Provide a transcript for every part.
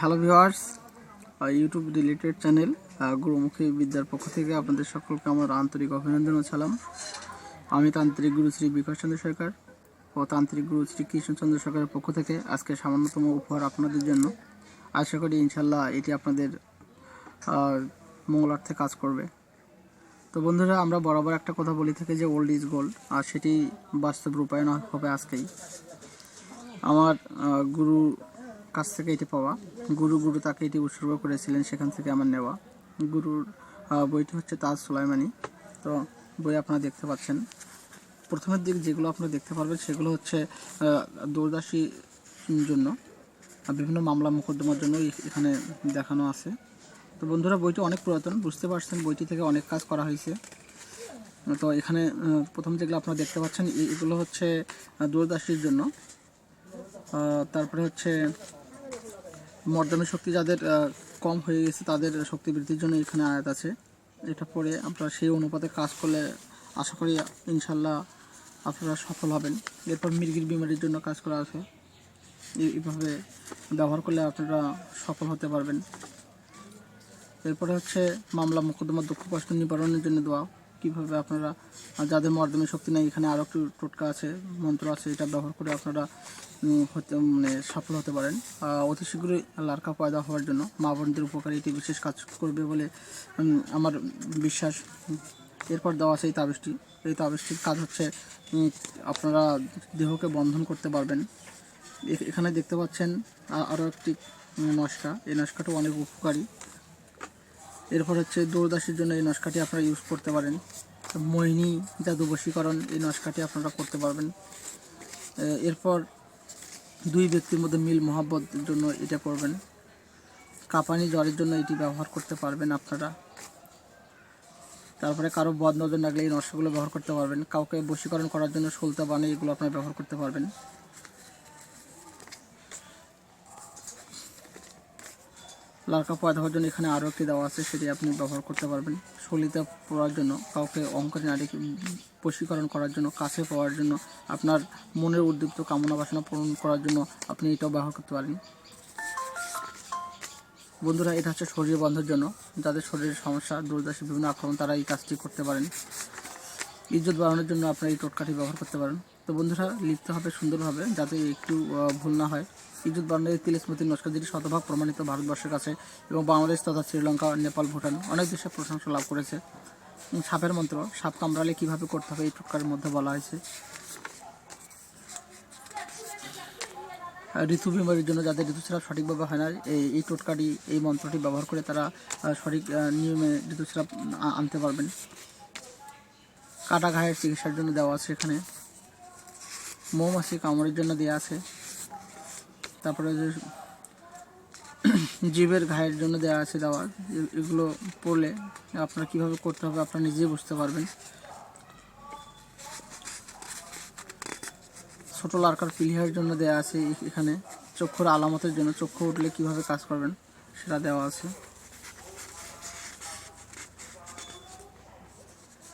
Hello viewers YouTube related channel Gurumukhi বিদ্যার পক্ষ থেকে আপনাদের সকলকে আমার আন্তরিক অভিনন্দন ও আমি তান্ত্রিক গুরু শ্রী বিকাশ চন্দ্র সরকার ও তান্ত্রিক গুরু শ্রী কৃষ্ণচন্দ্র সরকারের পক্ষ থেকে আজকে সামান্যতম উপহার আপনাদের জন্য। আশা করি ইনশাল্লাহ এটি আপনাদের মঙ্গলার্থে কাজ করবে। তো বন্ধুরা, আমরা বরাবর একটা কথা বলি থাকি যে ওল্ড ইজ গোল্ড আর সেটি বাস্তব রূপায়ণ হবে আজকেই। আমার গুরু কাছ থেকে এটি পাওয়া। গুরু গুরু তাকে এটি উৎসর্গ করেছিলেন সেখান থেকে আমার নেওয়া। গুরুর বইটি হচ্ছে তাজ সুলাইমানি। তো বই আপনারা দেখতে পাচ্ছেন। প্রথমের দিক যেগুলো আপনারা দেখতে পারবেন সেগুলো হচ্ছে দৌরদাসীর জন্য বিভিন্ন মামলা মোকদ্দমার জন্য এখানে দেখানো আছে। তো বন্ধুরা বইটি অনেক পুরাতন বুঝতে পারছেন বইটি থেকে অনেক কাজ করা হয়েছে। তো এখানে প্রথম যেগুলো আপনারা দেখতে পাচ্ছেন এগুলো হচ্ছে আহ, দূরদর্শীর জন্য। তারপরে হচ্ছে মর্দমী শক্তি যাদের কম হয়ে গেছে, তাদের শক্তি বৃদ্ধির জন্য এখানে আয়াত আছে। এটা পরে আপনারা সেই অনুপাতে কাজ করলে আশা করি ইনশাল্লাহ আপনারা সফল হবেন। এরপর মির্গির বিমারির জন্য কাজ করা আছে। এইভাবে ব্যবহার করলে আপনারা সফল হতে পারবেন। এরপরে হচ্ছে মামলা মোকদ্দমা, দুঃখ কষ্ট নিবারণের জন্য দেওয়া কীভাবে আপনারা, যাদের মর্দমী শক্তি নেই, এখানে আরও একটু টোটকা আছে, মন্ত্র আছে, এটা ব্যবহার করে আপনারা হতে মানে সফল হতে পারেন। অতি শীঘ্রই লার্কা পয়দা হওয়ার জন্য মা বোনদের উপকারে এটি বিশেষ কাজ করবে বলে আমার বিশ্বাস। এরপর দেওয়া আছে এই তাবিজটি। এই তাবিজটির কাজ হচ্ছে আপনারা দেহকে বন্ধন করতে পারবেন। এখানে দেখতে পাচ্ছেন আরও একটি নস্কা। এই নস্কাটাও অনেক উপকারী। এরপর হচ্ছে দৌড়দাসের জন্য এই নস্কাটি আপনারা ইউজ করতে পারেন। মোহিনী জাদুবশীকরণ, এই নস্কাটি আপনারা করতে পারবেন। এরপর দুই ব্যক্তির মধ্যে মিল মহাব্বতের জন্য এটা করবেন। কাঁপানি জ্বরের জন্য এটি ব্যবহার করতে পারবেন আপনারা। তারপরে কারও বদ নজর লাগলে এই নস্কাগুলো ব্যবহার করতে পারবেন। কাউকে বশীকরণ করার জন্য সলতা বানিয়ে এগুলো আপনারা ব্যবহার করতে পারবেন। লার্কা পয়দা হওয়ার জন্য এখানে আরও একটি দেওয়া আছে, সেটি আপনি ব্যবহার করতে পারবেন। সলিতে পড়ার জন্য, কাউকে অঙ্কনে নারীকে বশীকরণ করার জন্য, কাছে পাওয়ার জন্য, আপনার মনের উদ্দীপ্ত কামনা বাসনা পূরণ করার জন্য আপনি এটাও ব্যবহার করতে পারেন। বন্ধুরা, এটা হচ্ছে শরীর বন্ধের জন্য। যাদের শরীরের সমস্যা, দুর্দশা, বিভিন্ন আক্রমণ, তারা এই কাজটি করতে পারেন। ইজ্জত বাড়ানোর জন্য আপনারা এই টোটকাটি ব্যবহার করতে পারেন। তো বন্ধুরা, লিখতে হবে সুন্দরভাবে যাতে একটু ভুল না হয়। ইজ্জত বাড়ানোর এই তিল নস্কার যেটি শতভাগ প্রমাণিত ভারতবর্ষের কাছে এবং বাংলাদেশ তথা শ্রীলঙ্কা, নেপাল, ভুটান অনেক দেশে প্রশংসা লাভ করেছে। সাপের মন্ত্র, সাপ কামড়ালে কীভাবে করতে হবে এই টোটকার মধ্যে বলা হয়েছে। ঋতু বিমারির জন্য যাদের ঋতুস্রাব সঠিকভাবে হয় না, এই এই টোটকাটি, এই মন্ত্রটি ব্যবহার করে তারা সঠিক নিয়মে ঋতুস্রাব আনতে পারবেন। কাটা ঘায়ের চিকিৎসার জন্য দেওয়া আছে এখানে। মৌমাছি কামড়ের জন্য দেওয়া আছে। তারপরে যে জীবের ঘায়ের জন্য দেওয়া আছে দেওয়া। এগুলো পড়লে আপনার কীভাবে করতে হবে আপনারা নিজেই বুঝতে পারবেন। ছোট লার্কার পিলিহার জন্য দেওয়া আছে এখানে। চক্ষুর আলামতের জন্য চক্ষু উঠলে কীভাবে কাজ করবেন সেটা দেওয়া আছে।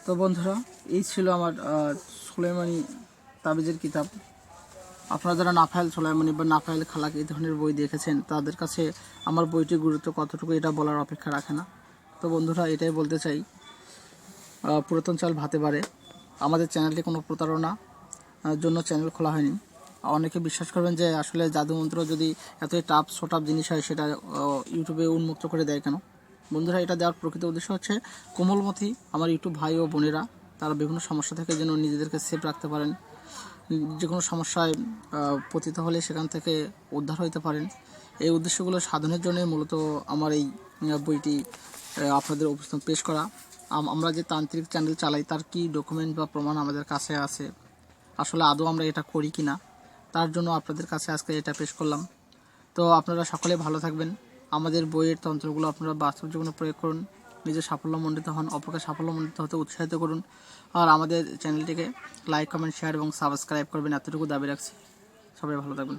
তো বন্ধুরা, এই ছিল আমার সুলেমানি তাবিজের কিতাব। আপনারা যারা নাফাইল সোলাইমানি বা নাফাইল খালাক এই ধরনের বই দেখেছেন, তাদের কাছে আমার বইটির গুরুত্ব কতটুকু এটা বলার অপেক্ষা রাখে না। তো বন্ধুরা, এটাই বলতে চাই। পুরাতন চাল ভাতে পারে আমাদের চ্যানেলটি কোনো প্রতারণা জন্য চ্যানেল খোলা হয়নি। অনেকে বিশ্বাস করবেন যে আসলে জাদুমন্ত্র যদি এতই টাফ সোটাপ জিনিস হয়, সেটা ইউটিউবে উন্মুক্ত করে দেয় কেন? বন্ধুরা, এটা দেওয়ার প্রকৃত উদ্দেশ্য হচ্ছে, কোমলমতি, আমার ইউটিউব ভাই ও বোনেরা তারা বিভিন্ন সমস্যা থেকে যেন নিজেদেরকে সেফ রাখতে পারেন। যে কোনো সমস্যায় পতিত হলে সেখান থেকে উদ্ধার হইতে পারেন। এই উদ্দেশ্যগুলো সাধনের জন্যই মূলত আমার এই বইটি আপনাদের উপস্থান পেশ করা। আম- আমরা যে তান্ত্রিক চ্যানেল চালাই, তার কি ডকুমেন্ট বা প্রমাণ আমাদের কাছে আছে? আসলে আদৌ আমরা এটা করি কি না তার জন্য আপনাদের কাছে আজকে এটা পেশ করলাম। তো আপনারা সকলে ভালো থাকবেন। আমাদের বইয়ের তন্ত্রগুলো আপনারা বাস্তব জীবনে প্রয়োগ করুন। নিজের সাফল্যমণ্ডিত হন, অপরকে সাফল্যমণ্ডিত হতে উৎসাহিত করুন। আর আমাদের চ্যানেলটিকে লাইক কমেন্ট শেয়ার এবং সাবস্ক্রাইব করবেন। এতটুকু দাবি রাখছি। সবাই ভালো থাকবেন।